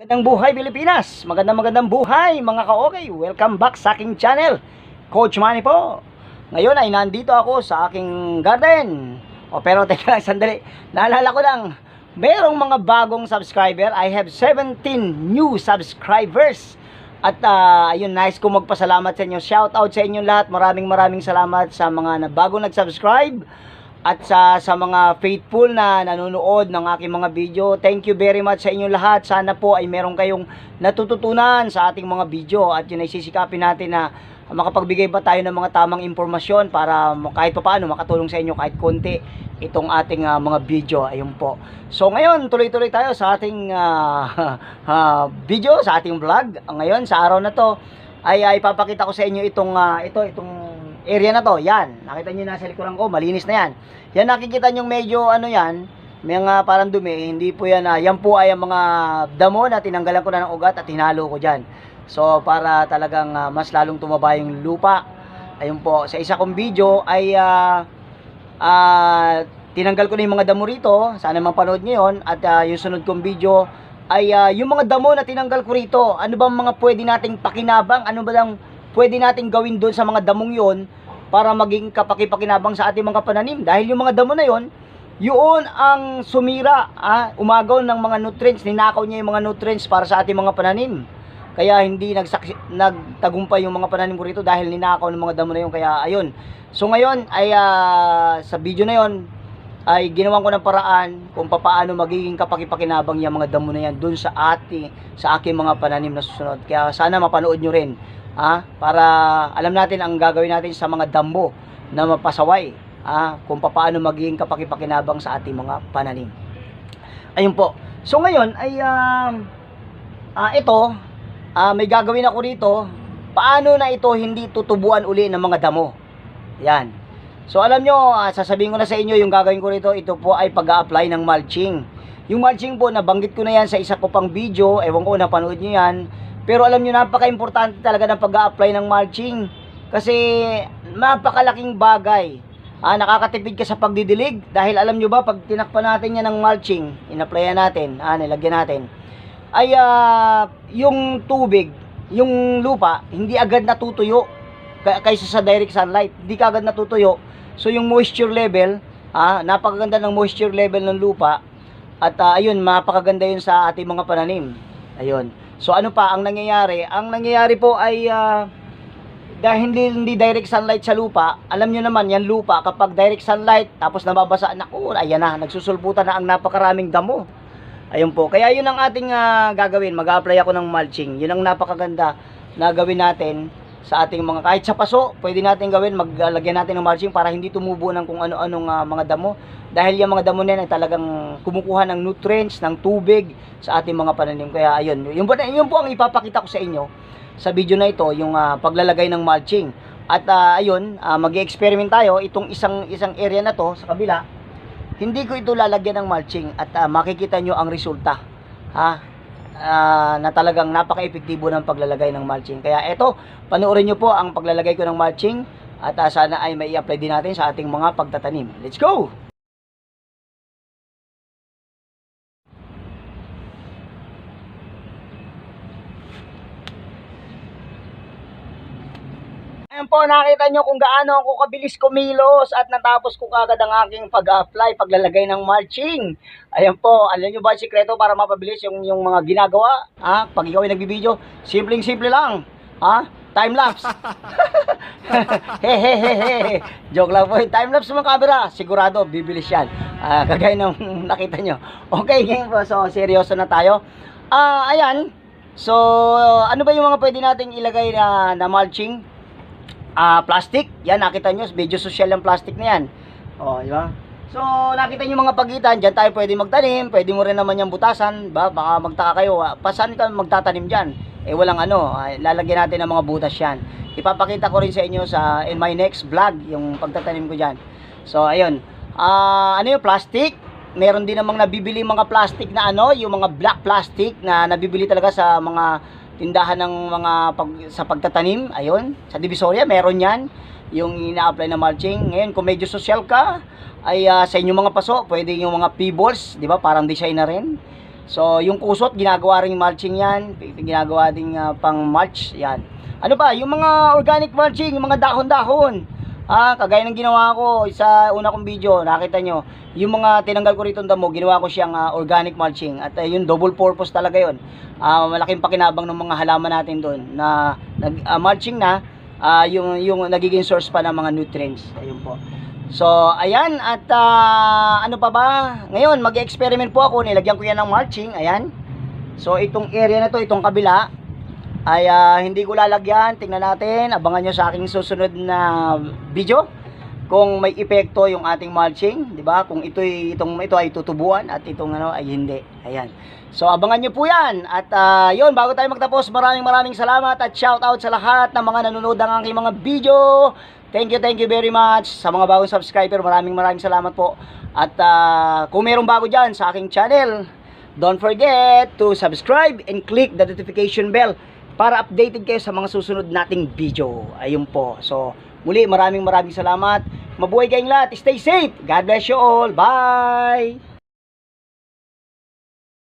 Magandang buhay Pilipinas! Magandang magandang buhay mga ka-okay! Welcome back sa aking channel! Coach Manny po! Ngayon ay nandito ako sa aking garden. O pero teka lang sandali. Naalala ko lang, merong mga bagong subscriber. I have 17 new subscribers. At ah, ayun, nice ko magpasalamat sa inyo. Shout out sa inyo lahat. Maraming maraming salamat sa mga na bagong nag-subscribe at sa sa mga faithful na nanonood ng aking mga video. Thank you very much sa inyo lahat. Sana po ay meron kayong natututunan sa ating mga video at yun ay sisikapin natin na makapagbigay ba tayo ng mga tamang impormasyon para kahit pa paano makatulong sa inyo kahit konti itong ating ah, mga video. Ayun po. So ngayon, tuloy-tuloy tayo sa ating ah, ah, video, sa ating vlog. Ngayon, sa araw na to, ay, ay papakita ko sa inyo itong ah, ito itong area na to. Yan. Nakita niyo nasa likuran ko, malinis na yan. Yan nakikita niyo medyo ano yan, mga parang dumi, hindi po yan, ah, yan po ay ang mga damo na tinanggalan ko na ng ugat at hinalo ko dyan. So, para talagang ah, mas lalong tumaba yung lupa. Ayun po, sa isa kong video ay ah, ah, tinanggal ko na yung mga damo rito. Sana mapanood nyo yun. At ah, yung sunod kong video ay ah, yung mga damo na tinanggal ko rito. Ano bang mga pwede nating pakinabang? Ano ba lang pwede nating gawin doon sa mga damong yon para maging kapakipakinabang sa ating mga pananim? Dahil yung mga damo na yon yun ang sumira, ah, umagaw ng mga nutrients, ninakaw niya yung mga nutrients para sa ating mga pananim. Kaya hindi nagsaksi, nagtagumpay yung mga pananim ko rito dahil ninakaw ng mga damo na yun. Kaya ayun. So ngayon ay ah, sa video na yon ay ginawan ko ng paraan kung paano magiging kapakipakinabang yung mga damo na yan dun sa ati sa aking mga pananim na susunod. Kaya sana mapanood nyo rin ah, para alam natin ang gagawin natin sa mga damo na mapasaway ah, kung paano magiging kapakipakinabang sa ating mga pananim. Ayun po. So ngayon ay um, ah, ito ah, may gagawin ako rito. Paano na ito hindi tutubuan uli ng mga damo? Yan. So alam nyo, ah, sasabihin ko na sa inyo yung gagawin ko rito, ito po ay pag-a-apply ng mulching. Yung mulching po, nabanggit ko na yan sa isa ko pang video, ewan ko, napanood nyo yan. Pero alam nyo, napaka-importante talaga ng pag-a-apply ng mulching. Kasi napakalaking bagay. Ah, nakakatipid ka sa pagdidilig dahil alam nyo ba, pag tinakpan natin yan ng mulching, in-applyan natin, ah, nilagyan natin, ay ah, yung tubig, yung lupa, hindi agad natutuyo ka- kaysa sa direct sunlight. Hindi ka agad natutuyo. So yung moisture level, ah, napakaganda ng moisture level ng lupa at ah, ayun, mapakaganda yun sa ating mga pananim. Ayun. So ano pa ang nangyayari? Ang nangyayari po ay ah, dahil hindi, hindi direct sunlight sa lupa, alam nyo naman, yan lupa, kapag direct sunlight, tapos nababasa, naku, ayan na, nagsusulputan na ang napakaraming damo. Ayun po. Kaya yun ang ating ah, gagawin. Mag-apply ako ng mulching. Yun ang napakaganda na gawin natin sa ating mga kahit sa paso, pwede natin gawin maglagyan natin ng mulching para hindi tumubo ng kung ano-anong ah, mga damo. Dahil yung mga damo na yan ay talagang kumukuha ng nutrients, ng tubig sa ating mga pananim. Kaya ayun, yun po, yun po ang ipapakita ko sa inyo sa video na ito, yung ah, paglalagay ng mulching. At ah, ayun, ah, mag-experiment tayo itong isang isang area na to sa kabila hindi ko ito lalagyan ng mulching at ah, makikita nyo ang resulta ha Ah, na talagang napaka-epektibo ng paglalagay ng mulching. Kaya eto panoorin nyo po ang paglalagay ko ng mulching at ah, sana ay may apply din natin sa ating mga pagtatanim. Let's go Ayan po, nakita nyo kung gaano ako kabilis kumilos at natapos ko kagad ang aking pag-apply, paglalagay ng mulching. Ayan po, alam nyo ba ang sikreto para mapabilis yung, yung mga ginagawa? Ha? Pag ikaw ay nagbibideo, simpleng-simple lang. Ha? Time-lapse. Hehehehe. Joke lang po. Time-lapse mga camera, sigurado, bibilis yan. Ah, kagaya ng nakita nyo. Okay, ngayon po, so seryoso na tayo. Ah, ayan. So, ano ba yung mga pwede nating ilagay na, na mulching? Ah plastic. Yan, nakita nyo, medyo social yung plastic na yan. O, di ba? So, nakita nyo mga pagitan, dyan tayo pwede magtanim, pwede mo rin naman yung butasan, ba? Baka magtaka kayo, ah, pa saan ka magtatanim dyan? Eh, walang ano, ah, lalagyan natin ng mga butas yan. Ipapakita ko rin sa inyo sa, in my next vlog, yung pagtatanim ko dyan. So, ayun. Ah, ano yung plastic? Meron din namang nabibili mga plastic na ano, yung mga black plastic na nabibili talaga sa mga tindahan ng mga pag, sa pagtatanim, ayun, sa Divisoria meron 'yan, yung ina-apply na mulching. Ngayon, kung medyo social ka, ay ah, sa inyong mga paso, pwede yung mga pebbles, 'di ba? Parang design na rin. So, yung kusot, ginagawa rin mulching yan. Ginagawa din ah, pang mulch, yan. Ano ba, yung mga organic mulching, yung mga dahon-dahon. Ah, kagaya ng ginawa ko sa una kong video, nakita nyo, yung mga tinanggal ko rito ng damo, ginawa ko siyang ah, organic mulching. At ah, yung double purpose talaga yon. Ah, malaking pakinabang ng mga halaman natin doon na nag ah, mulching na ah, yung yung nagiging source pa ng mga nutrients. Ayun po. So, ayan at ah, ano pa ba? Ngayon, mag-experiment po ako, nilagyan ko yan ng mulching, ayan. So, itong area na to, itong kabila, ay ah, hindi ko lalagyan. Tingnan natin, abangan nyo sa aking susunod na video kung may epekto yung ating mulching, 'di ba? Kung ito itong ito ay tutubuan at itong ano ay hindi. Ayan. So abangan nyo po 'yan. At ah, 'yun, bago tayo magtapos, maraming maraming salamat at shout out sa lahat ng mga nanonood ng aking mga video. Thank you, thank you very much sa mga bagong subscriber. Maraming maraming salamat po. At ah, kung mayroong bago diyan sa aking channel, don't forget to subscribe and click the notification bell para updated kayo sa mga susunod nating video. Ayun po. So, muli maraming maraming salamat. Mabuhay kayong lahat. Stay safe. God bless you all. Bye!